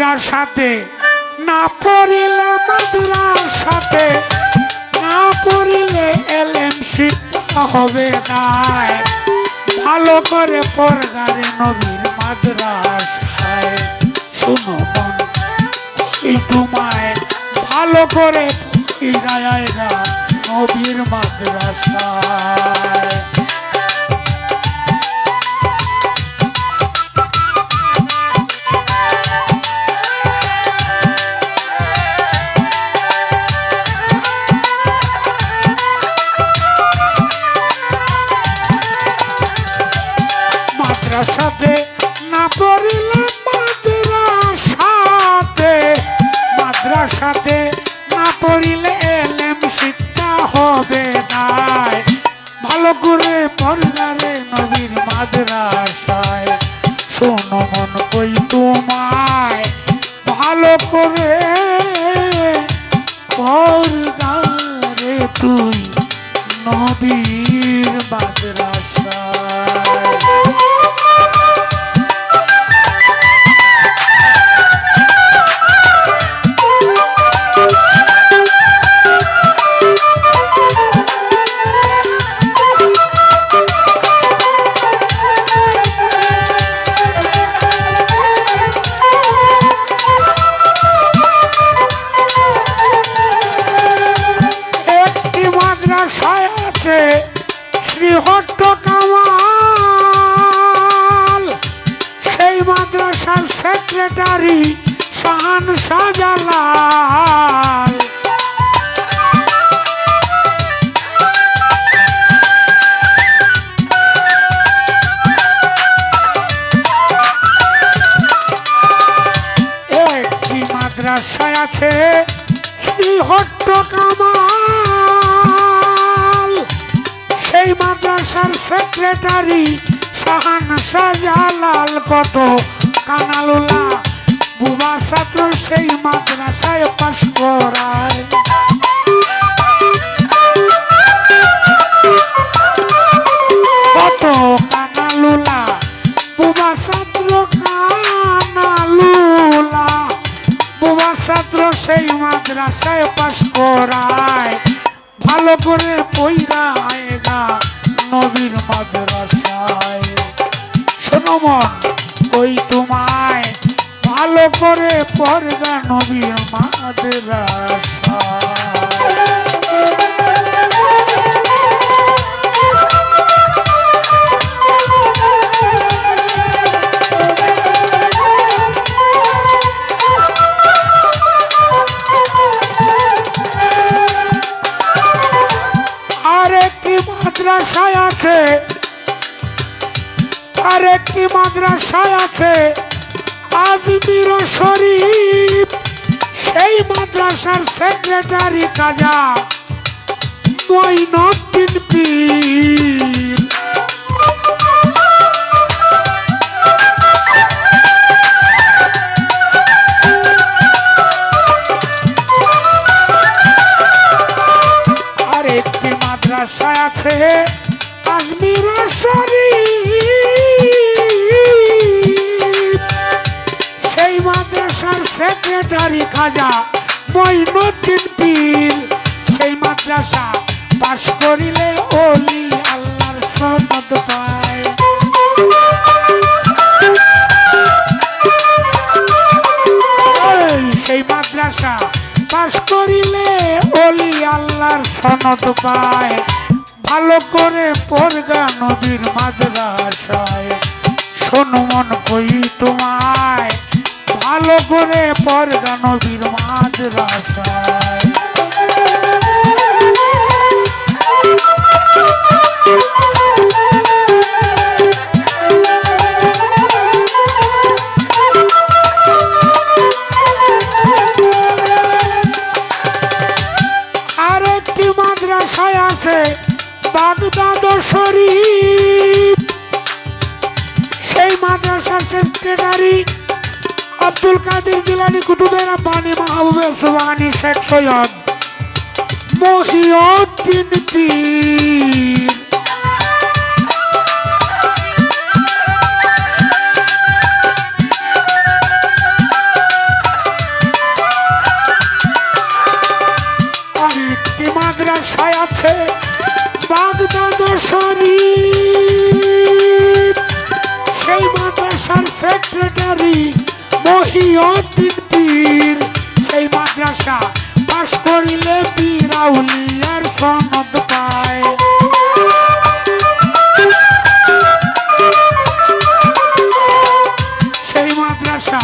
মাদ্রাসাতে না পড়িলে মাদ্রাসাতে না পড়িলে এলেম শিক্ষা হবে না ভালো করে পড়গারে নবীর মাদ্রাসায়। শুনো তোমায় ভালো করে নবীর মাদ্রাসায়। মাদ্রাসাতে না পড়িলে এলেম শিক্ষা হবে নাই। ভালো করে পড়গারে নবীর মাদ্রাসায়। শোনো মন কই তোমায়, ভালো করে পড়গারে তুই নবীর মাদ্রাসায়। সেক্রেটারি শাহান শাহজালাল একটি মাদ্রাসায় আছে শ্রীহট্ট কামাল সেই মাদ্রাসার সেক্রেটারি শাহান শাহজালাল কত কানালুলা, বুবা ছাত্র সেই মাদ্রাসায় পাশ করায়। কত কানালুলা, বুবা ছাত্র কানালুলা, বুবা ছাত্র সেই মাদ্রাসায় পাশ করায়। ভালো করে পইরা আয়গা নবীর মাদ্রাসায়। শোনো মন, ওই করে পড়গা নবীর একটি মাদ্রাসায় আছে। আর একটি মাদ্রাসায় আছে। আজমির শরীফ সেই মাদ্রাসার সেক্রেটারি কাজা। মঈনুদ্দিন পীর সেক্রেটারি খাজা মঈনুদ্দিন পীর। সেই মাদ্রাসা পাশ করিলে ওলি আল্লাহর সনদ পায়। এই সেই মাদ্রাসা পাশ করিলে ওলি আল্লাহর সনদ পায়। ভালো করে পড়গা নবীর মাদ্রাসায়। শোনো মন কই তোমায় নবীর মাদ্রাসায়। আরেকটি মাদ্রাসায় আছে বাগদাদ শরীফ। সেই মাদ্রাসার সেক্রেটারি আব্দুল কাদের জিলানি কুটুবের আব্বানি মাহবুবে সুবানি শেখ সৈয়দ মহিউদ্দিন পীর। মাদ্রাসায় আছে বাগদাদ শরীফ। সেই মাদ্রাসার সেক্রেটারি মহিউদ্দিন পীর। সেই মাদ্রাসা পাশ করিলে পীরাউলিয়ার সনদ পায়। সেই মাদ্রাসা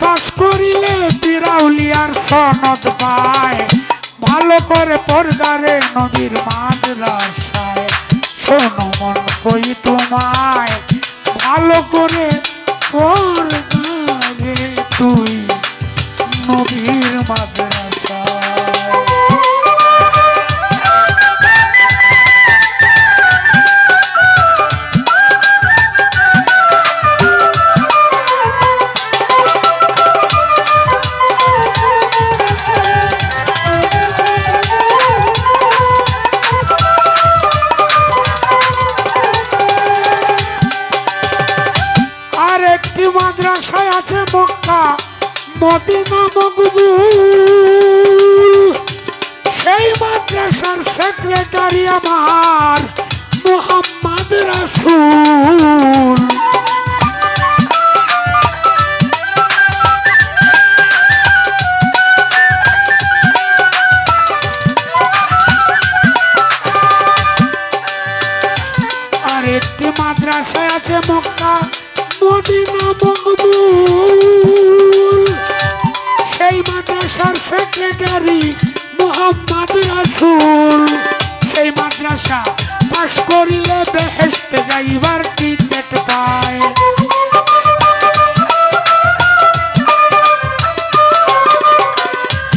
পাশ করিলে পীরাউলিয়ার সনদ পায়। ভালো করে পর্দারে নদীর মাদ্রাসায়। শোনো মন কই তোমায়। ভালো করে একটি মাদ্রাসায় আছে মক্কা। মদিনা মকবুল। সেই মাদ্রাসার সেক্রেটারি আমার মোহাম্মদ রাসূল। মাদ্রাসার সেক্রেটারি মোহাম্মদ রাসূল। সেই মাদ্রাসা পাশ করিলে বেহেশতে যাইবার টিকেট পায়।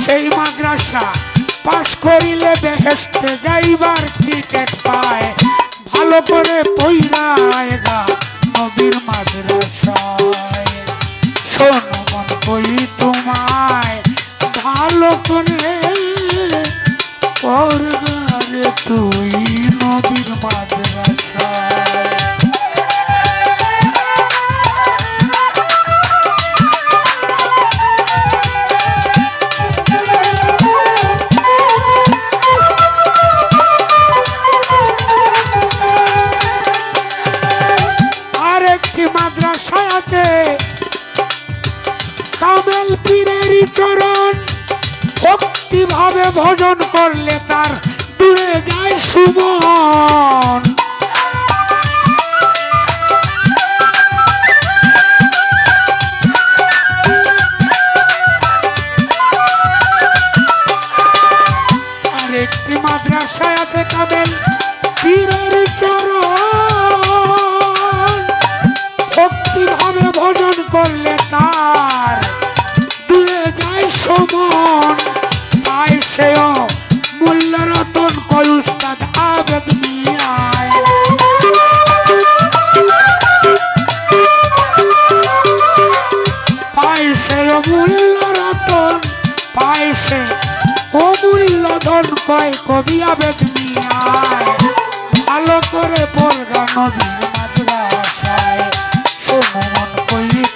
সেই মাদ্রাসা পাশ করিলে বেহেশতে যাইবার টিকেট পায়। ভালো করে পইরায় গা নবীর মাদ্রাসায় আর একটি মাদ্রাসায় আছে। কামেল পীরেরই চরণ। ভক্তি ভাবে ভজন করলে তার দূরে যায় সুমন। আর একটি মাদ্রাসায় ভজন করলে তার সেও মূল্য রতন কয়, উস্তাদ আবেদ মিয়ায় পাইছে অমূল্য রতন পাইছে অমূল্য ধন কয়, কবি আবেদ মিয়ায় করে পড়গা নদীর মাদ্রাসায়। মন কই